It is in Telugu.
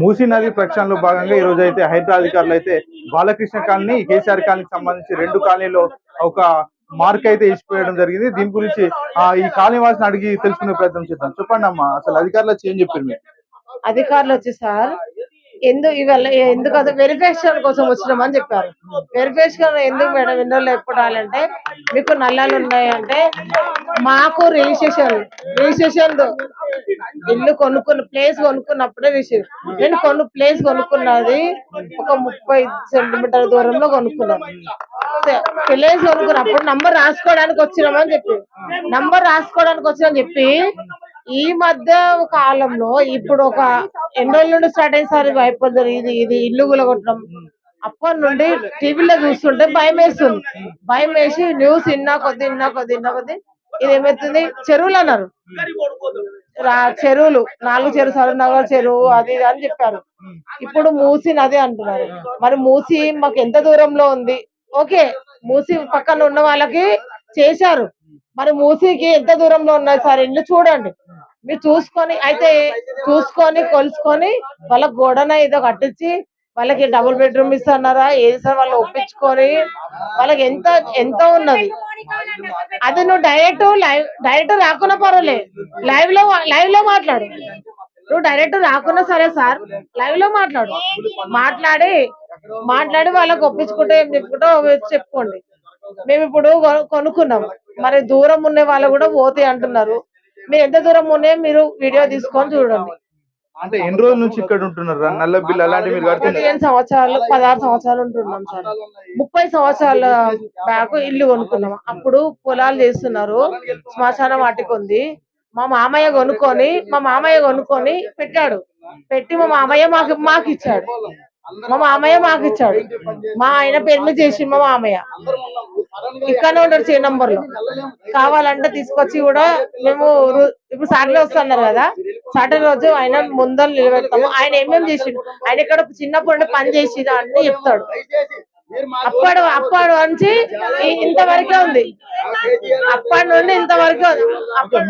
మూసీ నది ప్రక్షాళనలో భాగంగా ఈ రోజు అయితే హైదరాబాద్ అధికారులు అయితే బాలకృష్ణ కాలనీ కేసీఆర్ కాలనీకి సంబంధించి రెండు కాలనీలో ఒక మార్క్ అయితే ఇచ్చిపోయడం జరిగింది. దీని గురించి ఆ ఈ కాలనీ వాసిని అడిగి తెలుసుకునే ప్రయత్నం చేద్దాం. చెప్పండి అమ్మా అసలు అధికారులు వచ్చి ఏం చెప్పారు మీరు? అధికారులు వచ్చి సార్ ఎందుకు ఇవాళ ఎందుకు అది వెరిఫికేషన్ కోసం వచ్చినామని చెప్పారు. వెరిఫికేషన్ ఎందుకు మేడం? ఎన్ని ఎప్పుడాలంటే ఎప్పుడు రాలంటే మీకు నల్లాలు ఉన్నాయంటే మాకు రిజిస్ట్రేషన్ రిజిస్ట్రేషన్ ఇల్లు కొనుక్కున్న ప్లేస్ కొనుక్కున్నప్పుడే విషయం నేను కొను ప్లేస్ కొనుక్కున్నది ఒక ముప్పై సెంటీమీటర్ దూరంలో కొనుక్కున్నాను ప్లేస్ కొనుక్కున్నప్పుడు నంబర్ రాసుకోవడానికి వచ్చినామని చెప్పి నంబర్ రాసుకోవడానికి వచ్చినామని చెప్పి ఈ మధ్య కాలంలో ఇప్పుడు ఒక ఎన్ని రోజుల నుండి స్టార్ట్ అయింది సార్? ఇవి అయిపోతుంది ఇది ఇది ఇల్లు గులగొట్టడం. అప్పటి నుండి టీవీలో చూస్తుంటే భయం వేస్తుంది. భయం వేసి న్యూస్ ఇన్నా కొద్ది ఇన్నా కొద్ది ఇన్నా కొద్ది ఇది ఏమవుతుంది చెరువులు అన్నారు. రా- చెరువులు. నాలుగు చెరువు సరనగర్ చెరువు అది ఇది అని చెప్పారు. ఇప్పుడు మూసి నది అంటున్నారు. మరి మూసి మాకు ఎంత దూరంలో ఉంది? ఓకే మూసి పక్కన ఉన్న వాళ్ళకి చేశారు. మరి మూసీకి ఎంత దూరంలో ఉన్నాయి సార్? ఇల్లు చూడండి. మీరు చూసుకొని అయితే చూసుకొని కొలుసుకొని వాళ్ళ గోడన ఏదో కట్టించి వాళ్ళకి డబుల్ బెడ్రూమ్ ఇస్తున్నారా ఏది సార్ వాళ్ళు ఒప్పించుకొని వాళ్ళకి ఎంత ఎంత ఉన్నది? అది నువ్వు డైరెక్ట్ లైవ్ డైరెక్ట్ రాకున్నా పర్వాలే. లైవ్లో లైవ్లో మాట్లాడు. నువ్వు డైరెక్ట్ రాకున్నా సరే సార్ లైవ్లో మాట్లాడు. మాట్లాడి మాట్లాడి వాళ్ళకి ఒప్పించుకుంటే ఏం చెప్పుకుంటో చెప్పుకోండి. మేము ఇప్పుడు కొనుక్కున్నాం. మరి దూరం ఉన్న వాళ్ళు కూడా పోతే అంటున్నారు. మీరు ఎంత దూరం ఉన్నాయో మీరు వీడియో తీసుకొని చూడండి. అంటే ఎన్ని రోజుల నుంచి ఇక్కడ ఉంటున్నారు? నల్ల బిల్లు అలాంటివి మీరు కడుతున్నారు? పదిహేను సంవత్సరాలు పదహారు సంవత్సరాలు ఉంటున్నాం సార్. ముప్పై సంవత్సరాల బ్యాక్ ఇల్లు కొనుక్కున్నాం. అప్పుడు పొలాలు చేస్తున్నారు. శ్మశానం వాటికి ఉంది. మా మామయ్య కొనుక్కొని మా మామయ్య కొనుక్కొని పెట్టాడు. పెట్టి మా మామయ్య మాకు మాకు ఇచ్చాడు మా మామయ్య మాకు ఇచ్చాడు. మా ఆయన పేరు మీద చేసి మా మామయ్య. ఇక్కడనే ఉంటాడు సీ నంబర్లో కావాలంటే తీసుకొచ్చి కూడా మేము ఇప్పుడు సాటర్డే వస్తున్నారు కదా. సాటర్డే రోజు ఆయన ముందర నిలబెడతాము. ఆయన ఏమేమి చేసిండు? ఆయన ఇక్కడ చిన్నప్పుడు పని చేసి అన్ని చెప్తాడు. అప్పడు అప్పడు నుంచి ఇంతవరకే ఉంది. అప్పటి నుండి ఇంతవరకే ఉంది. అప్పటి